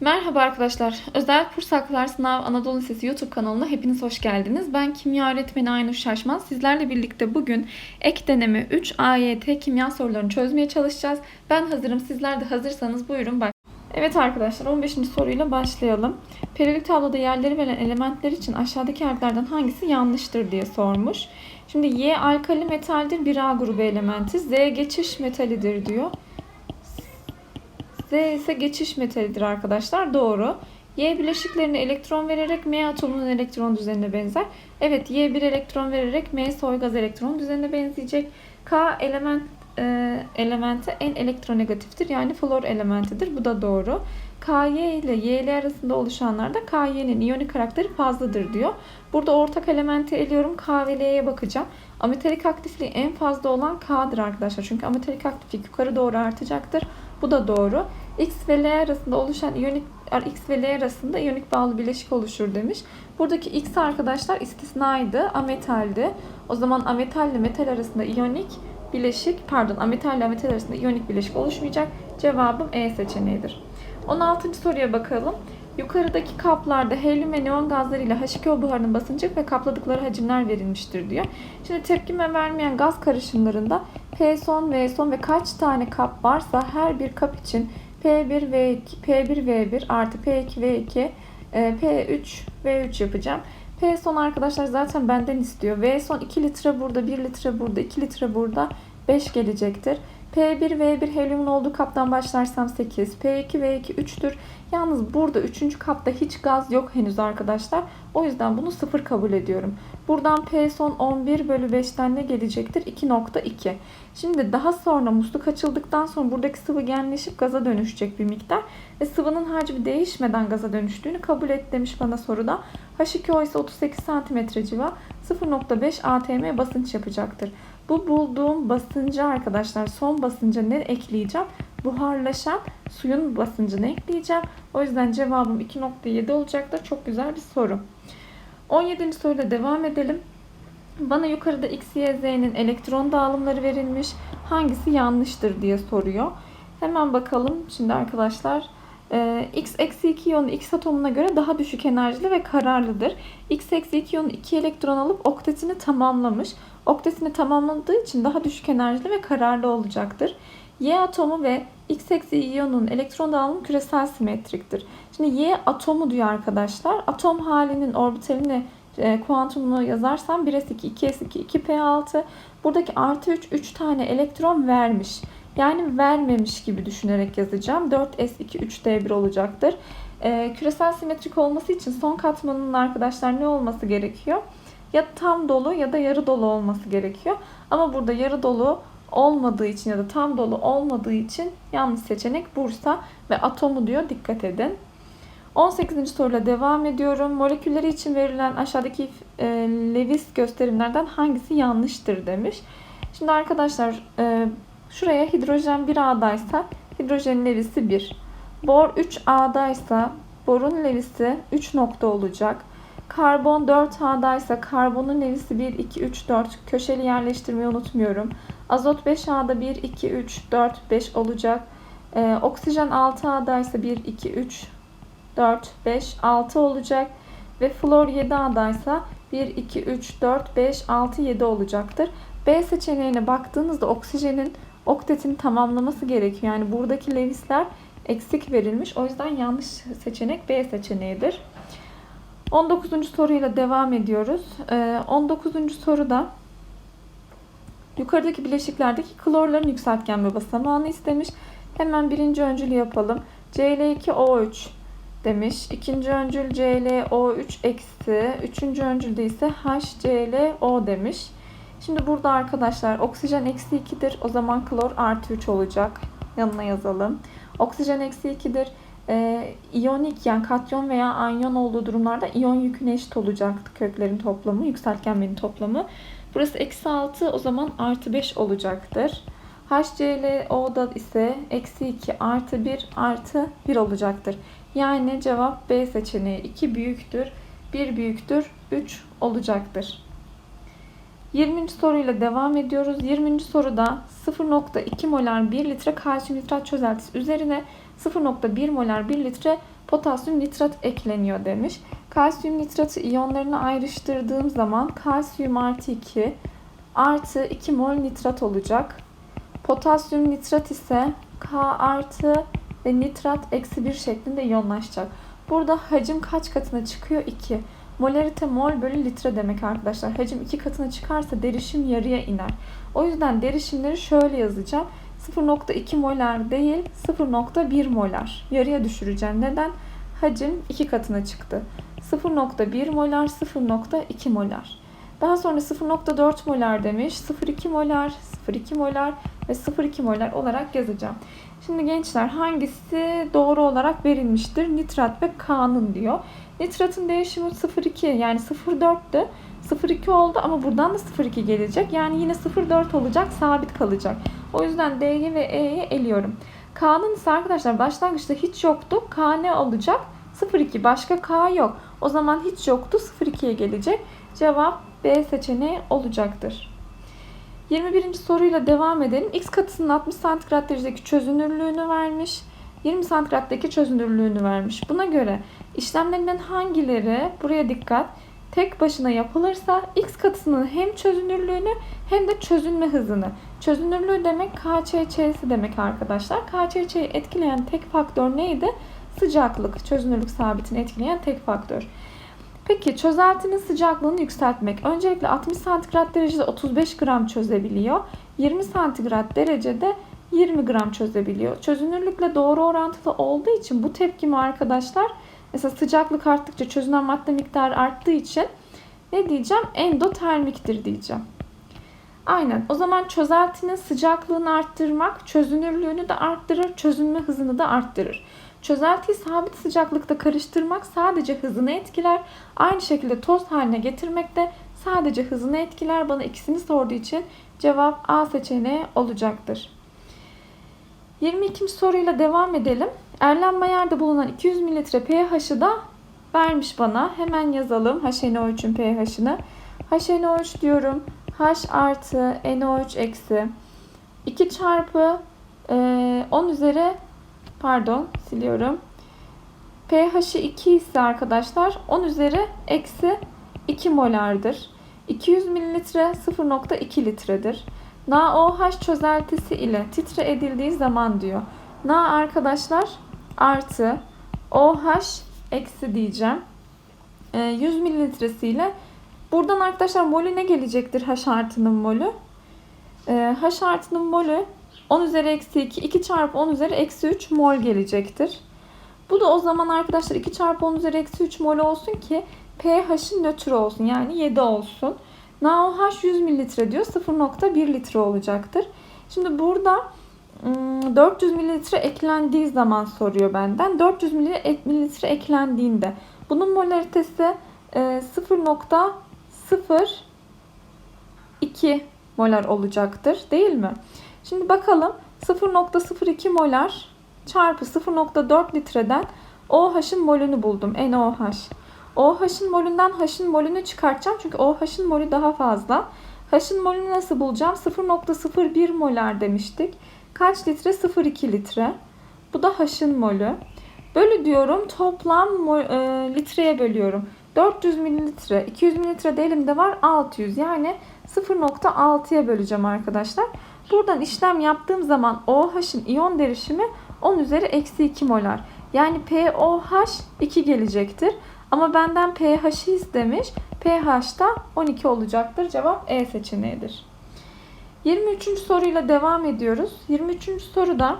Merhaba arkadaşlar. Özel Pursaklar Sınav Anadolu Lisesi YouTube kanalına hepiniz hoş geldiniz. Ben kimya öğretmeni Aynur Şaşmaz. Sizlerle birlikte bugün ek deneme 3 AYT kimya sorularını çözmeye çalışacağız. Ben hazırım. Sizler de hazırsanız buyurun bak. Evet arkadaşlar 15. soruyla başlayalım. Periyodik tabloda yerleri verilen elementler için aşağıdaki harflerden hangisi yanlıştır diye sormuş. Şimdi Y alkali metaldir 1A grubu elementi. Z geçiş metalidir diyor. Z ise geçiş metalidir arkadaşlar. Doğru. Y bileşiklerine elektron vererek M atomunun elektron düzenine benzer. Evet Y bir elektron vererek M soy gaz elektron düzenine benzeyecek. K element e, elementi en elektronegatiftir. Yani flor elementidir. Bu da doğru. KY ile YL arasında oluşanlarda KY'nin iyonik karakteri fazladır diyor. Burada ortak elementi eliyorum. K ve L'ye bakacağım. Ametalik aktifliği en fazla olan K'dır arkadaşlar. Çünkü ametalik aktiflik yukarı doğru artacaktır. Bu da doğru. X ve L arasında oluşan iyonik X ve L arasında iyonik bağlı bileşik oluşur demiş. Buradaki X arkadaşlar istisnaydı, ametaldi. O zaman ametal ile metal arasında iyonik bileşik, pardon ametal ile metal arasında iyonik bileşik oluşmayacak. Cevabım E seçeneğidir. 16. soruya bakalım. Yukarıdaki kaplarda helyum ve neon gazlarıyla H2O buharının basıncı ve kapladıkları hacimler verilmiştir diyor. Şimdi tepkime vermeyen gaz karışımlarında P son, V son ve kaç tane kap varsa her bir kap için P1 V2, P1 V1 artı P2 V2, P3 V3 yapacağım. P son arkadaşlar zaten benden istiyor. V son 2 litre burada, 1 litre burada, 2 litre burada 5 gelecektir. P1 V1 helyumun olduğu kaptan başlarsam 8. P2 V2 3'tür. Yalnız burada 3. kapta hiç gaz yok henüz arkadaşlar. O yüzden bunu 0 kabul ediyorum. Buradan P son 11 bölü 5'ten ne gelecektir? 2.2. Şimdi daha sonra musluk açıldıktan sonra buradaki sıvı genleşip gaza dönüşecek bir miktar. Ve sıvının hacmi değişmeden gaza dönüştüğünü kabul et demiş bana soruda. H2O ise 38 cm civa 0.5 atm basınç yapacaktır. Bu bulduğum basıncı arkadaşlar son basınca ne ekleyeceğim? Buharlaşan suyun basıncını ekleyeceğim. O yüzden cevabım 2.7 olacaktır. Çok güzel bir soru. 17. soruyla devam edelim. Bana yukarıda X, Y, Z'nin elektron dağılımları verilmiş. Hangisi yanlıştır diye soruyor. Hemen bakalım şimdi arkadaşlar. Ee, X eksi 2 iyonu X atomuna göre daha düşük enerjili ve kararlıdır. X eksi 2 iyonu 2 elektron alıp oktetini tamamlamış. Oktetini tamamladığı için daha düşük enerjili ve kararlı olacaktır. Y atomu ve X eksi iyonun elektron dağılımı küresel simetriktir. Şimdi Y atomu diyor arkadaşlar. Atom halinin orbitalini e, kuantumunu yazarsam 1s2, 2s2, 2p6. Buradaki artı 3, 3 tane elektron vermiş. Yani vermemiş gibi düşünerek yazacağım. 4s2, 3d1 olacaktır. E, küresel simetrik olması için son katmanının arkadaşlar ne olması gerekiyor? Ya tam dolu ya da yarı dolu olması gerekiyor. Ama burada yarı dolu olmadığı için ya da tam dolu olmadığı için yanlış seçenek Bursa ve atomu diyor. Dikkat edin. 18. soruyla devam ediyorum. Molekülleri için verilen aşağıdaki e, Lewis gösterimlerden hangisi yanlıştır demiş. Şimdi arkadaşlar e, şuraya hidrojen 1A'daysa hidrojenin Lewis'i 1. Bor 3A'daysa borun Lewis'i 3 nokta olacak. Karbon 4A'daysa karbonun Lewis'i 1, 2, 3, 4. Köşeli yerleştirmeyi unutmuyorum. Azot 5A'da 1, 2, 3, 4, 5 olacak. Ee, oksijen 6A'daysa 1, 2, 3, 4, 5, 6 olacak. Ve flor 7A'daysa 1, 2, 3, 4, 5, 6, 7 olacaktır. B seçeneğine baktığınızda oksijenin oktetini tamamlaması gerekiyor. Yani buradaki Lewis'ler eksik verilmiş. O yüzden yanlış seçenek B seçeneğidir. 19. soruyla devam ediyoruz. 19. Ee, soruda yukarıdaki bileşiklerdeki klorların yükseltgen basamağını istemiş. Hemen birinci öncül yapalım. Cl2O3 demiş. İkinci öncül ClO3 eksi. Üçüncü öncülde ise HClO demiş. Şimdi burada arkadaşlar oksijen eksi 2'dir. O zaman klor artı 3 olacak. Yanına yazalım. Oksijen eksi 2'dir. Ee, iyonik yani katyon veya anyon olduğu durumlarda iyon yüküne eşit olacaktı köklerin toplamı, yükseltgenmenin toplamı. Burası eksi 6 o zaman artı 5 olacaktır. HClO'da ise eksi 2 artı 1 artı 1 olacaktır. Yani cevap B seçeneği 2 büyüktür, 1 büyüktür, 3 olacaktır. 20. soruyla devam ediyoruz. 20. soruda 0.2 molar 1 litre kalsiyum nitrat çözeltisi üzerine 0.1 molar 1 litre potasyum nitrat ekleniyor demiş. Kalsiyum nitratı iyonlarını ayrıştırdığım zaman kalsiyum artı 2 artı 2 mol nitrat olacak. Potasyum nitrat ise K artı ve nitrat eksi 1 şeklinde iyonlaşacak. Burada hacim kaç katına çıkıyor? 2. Molarite mol bölü litre demek arkadaşlar. Hacim 2 katına çıkarsa derişim yarıya iner. O yüzden derişimleri şöyle yazacağım. 0.2 molar değil 0.1 molar. Yarıya düşüreceğim. Neden? Hacim 2 katına çıktı. 0.1 molar 0.2 molar. Daha sonra 0.4 molar demiş. 0.2 molar, 0.2 molar ve 0.2 molar olarak yazacağım. Şimdi gençler hangisi doğru olarak verilmiştir? Nitrat ve K'nın diyor. Nitratın değişimi 0.2 yani 0.4'tü. 0.2 oldu ama buradan da 0.2 gelecek. Yani yine 0.4 olacak, sabit kalacak. O yüzden D'yi ve E'yi eliyorum. K'nın ise arkadaşlar başlangıçta hiç yoktu. K ne olacak? 0.2 başka K yok. O zaman hiç yoktu 0.2'ye gelecek. Cevap B seçeneği olacaktır. 21. soruyla devam edelim. X katısının 60 santigrat derecedeki çözünürlüğünü vermiş. 20 santigraddaki çözünürlüğünü vermiş. Buna göre işlemlerinden hangileri buraya dikkat tek başına yapılırsa X katısının hem çözünürlüğünü hem de çözünme hızını. Çözünürlüğü demek KÇÇ'si demek arkadaşlar. KÇÇ'yi etkileyen tek faktör neydi? Sıcaklık. Çözünürlük sabitini etkileyen tek faktör. Peki çözeltinin sıcaklığını yükseltmek. Öncelikle 60 santigrat derecede 35 gram çözebiliyor. 20 santigrat derecede 20 gram çözebiliyor. Çözünürlükle doğru orantılı olduğu için bu tepkimi arkadaşlar mesela sıcaklık arttıkça çözünen madde miktarı arttığı için ne diyeceğim? Endotermiktir diyeceğim. Aynen. O zaman çözeltinin sıcaklığını arttırmak çözünürlüğünü de arttırır, çözünme hızını da arttırır. Çözeltiyi sabit sıcaklıkta karıştırmak sadece hızını etkiler. Aynı şekilde toz haline getirmek de sadece hızını etkiler. Bana ikisini sorduğu için cevap A seçeneği olacaktır. 22. soruyla devam edelim. Erlenmeyer'de bulunan 200 mililitre pH'ı da vermiş bana. Hemen yazalım HNO3'ün pH'ını. HNO3 diyorum. H artı NO3 eksi 2 çarpı e, 10 üzeri pardon siliyorum. pH'i 2 ise arkadaşlar 10 üzeri eksi 2 molardır. 200 mililitre 0.2 litredir. NaOH çözeltisi ile titre edildiği zaman diyor. Na arkadaşlar artı OH eksi diyeceğim. 100 mililitresiyle buradan arkadaşlar molü ne gelecektir H artının molü? H artının molü 10 üzeri eksi 2, 2 çarpı 10 üzeri eksi 3 mol gelecektir. Bu da o zaman arkadaşlar 2 çarpı 10 üzeri eksi 3 mol olsun ki pH'in nötr olsun yani 7 olsun. NaOH 100 mililitre diyor 0.1 litre olacaktır. Şimdi burada 400 mililitre eklendiği zaman soruyor benden. 400 mililitre eklendiğinde bunun molaritesi 0.02 molar olacaktır değil mi? Şimdi bakalım 0.02 molar çarpı 0.4 litreden OH'ın molünü buldum. NOH. OH'ın molünden H'ın molünü çıkartacağım. Çünkü OH'ın molü daha fazla. H'ın molünü nasıl bulacağım? 0.01 molar demiştik. Kaç litre? 0.2 litre. Bu da H'ın molü. Bölü diyorum. Toplam mol, e, litreye bölüyorum. 400 mililitre. 200 mililitre de elimde var. 600. Yani 0.6'ya böleceğim arkadaşlar. Buradan işlem yaptığım zaman OH'ın iyon derişimi 10 üzeri eksi 2 molar. Yani POH 2 gelecektir. Ama benden pH'i istemiş. pH da 12 olacaktır. Cevap E seçeneğidir. 23. soruyla devam ediyoruz. 23. soruda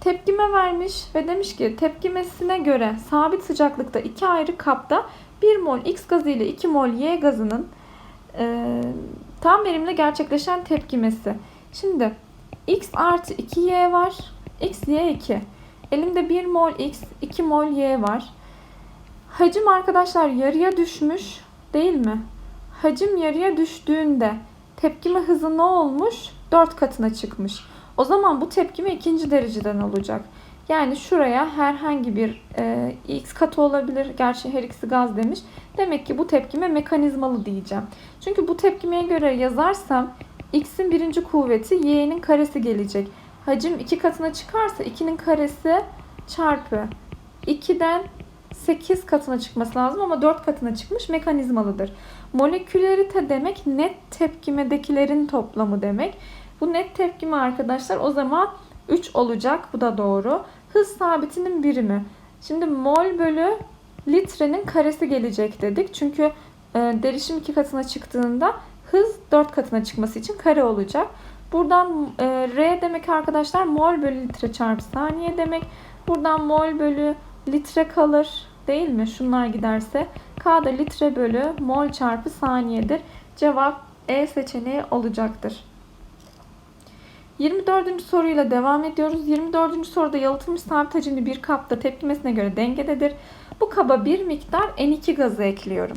tepkime vermiş ve demiş ki tepkimesine göre sabit sıcaklıkta iki ayrı kapta 1 mol X gazı ile 2 mol Y gazının e, tam verimle gerçekleşen tepkimesi. Şimdi X artı 2Y var. X, Y 2. Elimde 1 mol X, 2 mol Y var. Hacim arkadaşlar yarıya düşmüş değil mi? Hacim yarıya düştüğünde tepkime hızı ne olmuş? 4 katına çıkmış. O zaman bu tepkime ikinci dereceden olacak. Yani şuraya herhangi bir e, x katı olabilir. Gerçi her ikisi gaz demiş. Demek ki bu tepkime mekanizmalı diyeceğim. Çünkü bu tepkimeye göre yazarsam x'in birinci kuvveti y'nin karesi gelecek. Hacim iki katına çıkarsa 2'nin karesi çarpı 2'den 8 katına çıkması lazım ama 4 katına çıkmış mekanizmalıdır. Molekülerite demek net tepkimedekilerin toplamı demek. Bu net tepkime arkadaşlar o zaman 3 olacak. Bu da doğru. Hız sabitinin birimi. Şimdi mol bölü litrenin karesi gelecek dedik. Çünkü e, derişim 2 katına çıktığında hız 4 katına çıkması için kare olacak. Buradan e, R demek arkadaşlar mol bölü litre çarpı saniye demek. Buradan mol bölü litre kalır değil mi? Şunlar giderse. K da litre bölü mol çarpı saniyedir. Cevap E seçeneği olacaktır. 24. soruyla devam ediyoruz. 24. soruda yalıtılmış sabit hacimli bir kapta tepkimesine göre dengededir. Bu kaba bir miktar N2 gazı ekliyorum.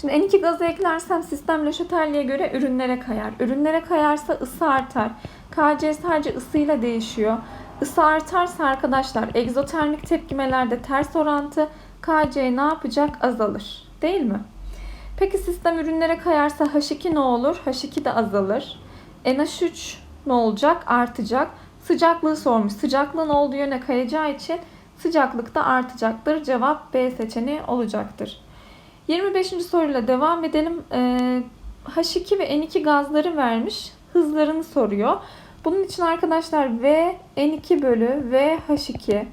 Şimdi N2 gazı eklersem sistem Le göre ürünlere kayar. Ürünlere kayarsa ısı artar. Kc sadece ısıyla değişiyor. Isı artarsa arkadaşlar egzotermik tepkimelerde ters orantı Kc ne yapacak? Azalır. Değil mi? Peki sistem ürünlere kayarsa H2 ne olur? H2 de azalır. NH3 ne olacak? Artacak. Sıcaklığı sormuş. Sıcaklığın olduğu yöne kayacağı için sıcaklık da artacaktır. Cevap B seçeneği olacaktır. 25. soruyla devam edelim. Ee, H2 ve N2 gazları vermiş. Hızlarını soruyor. Bunun için arkadaşlar V N2 bölü V H2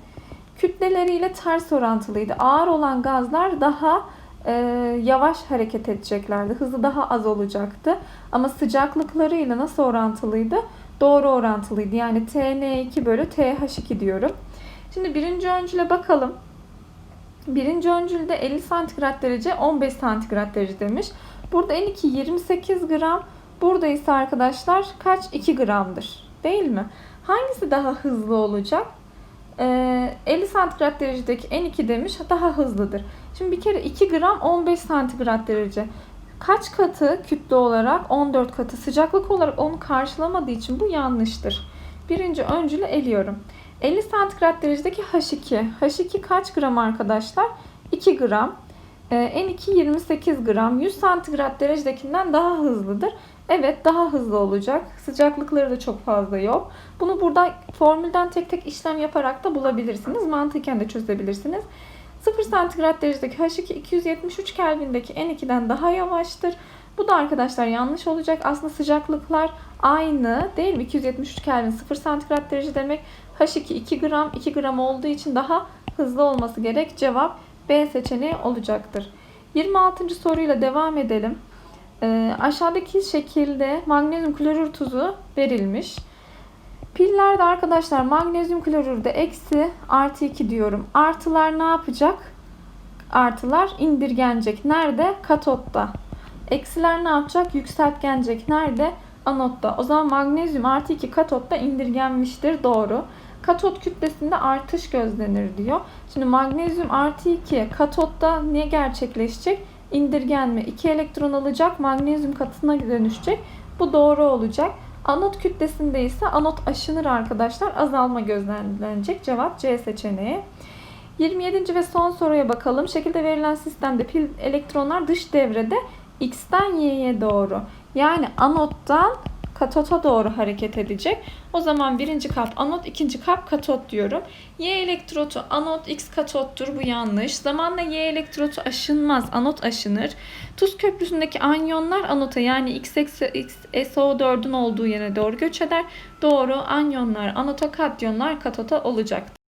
kütleleriyle ters orantılıydı. Ağır olan gazlar daha e, yavaş hareket edeceklerdi. Hızı daha az olacaktı. Ama sıcaklıklarıyla nasıl orantılıydı? Doğru orantılıydı. Yani TN2 bölü TH2 diyorum. Şimdi birinci öncüle bakalım. Birinci öncülde 50 santigrat derece 15 santigrat derece demiş. Burada N2 28 gram. Burada ise arkadaşlar kaç? 2 gramdır. Değil mi? Hangisi daha hızlı olacak? Ee, 50 santigrat derecedeki N2 demiş daha hızlıdır. Şimdi bir kere 2 gram 15 santigrat derece. Kaç katı kütle olarak? 14 katı. Sıcaklık olarak onu karşılamadığı için bu yanlıştır. Birinci öncülü eliyorum. 50 santigrat derecedeki H2. H2 kaç gram arkadaşlar? 2 gram. Ee, N2 28 gram. 100 santigrat derecedekinden daha hızlıdır. Evet daha hızlı olacak. Sıcaklıkları da çok fazla yok. Bunu burada formülden tek tek işlem yaparak da bulabilirsiniz. Mantıken de çözebilirsiniz. 0 santigrat derecedeki H2 273 Kelvin'deki N2'den daha yavaştır. Bu da arkadaşlar yanlış olacak. Aslında sıcaklıklar aynı değil mi? 273 Kelvin 0 santigrat derece demek. H2 2 gram 2 gram olduğu için daha hızlı olması gerek. Cevap B seçeneği olacaktır. 26. soruyla devam edelim. Ee, aşağıdaki şekilde magnezyum klorür tuzu verilmiş. Pillerde arkadaşlar magnezyum klorürde eksi artı 2 diyorum. Artılar ne yapacak? Artılar indirgenecek. Nerede? Katotta. Eksiler ne yapacak? Yükseltgenecek. Nerede? Anotta. O zaman magnezyum artı 2 katotta indirgenmiştir. Doğru. Katot kütlesinde artış gözlenir diyor. Şimdi magnezyum artı 2 katotta ne gerçekleşecek? İndirgenme. 2 elektron alacak. Magnezyum katına dönüşecek. Bu doğru olacak. Anot kütlesinde ise anot aşınır arkadaşlar. Azalma gözlemlenecek. Cevap C seçeneği. 27. ve son soruya bakalım. Şekilde verilen sistemde pil elektronlar dış devrede X'ten Y'ye doğru. Yani anottan katota doğru hareket edecek. O zaman birinci kap anot, ikinci kap katot diyorum. Y elektrotu anot, X katottur. Bu yanlış. Zamanla Y elektrotu aşınmaz. Anot aşınır. Tuz köprüsündeki anyonlar anota yani X, X SO4'ün olduğu yere doğru göç eder. Doğru. Anyonlar anota, katyonlar katota olacak.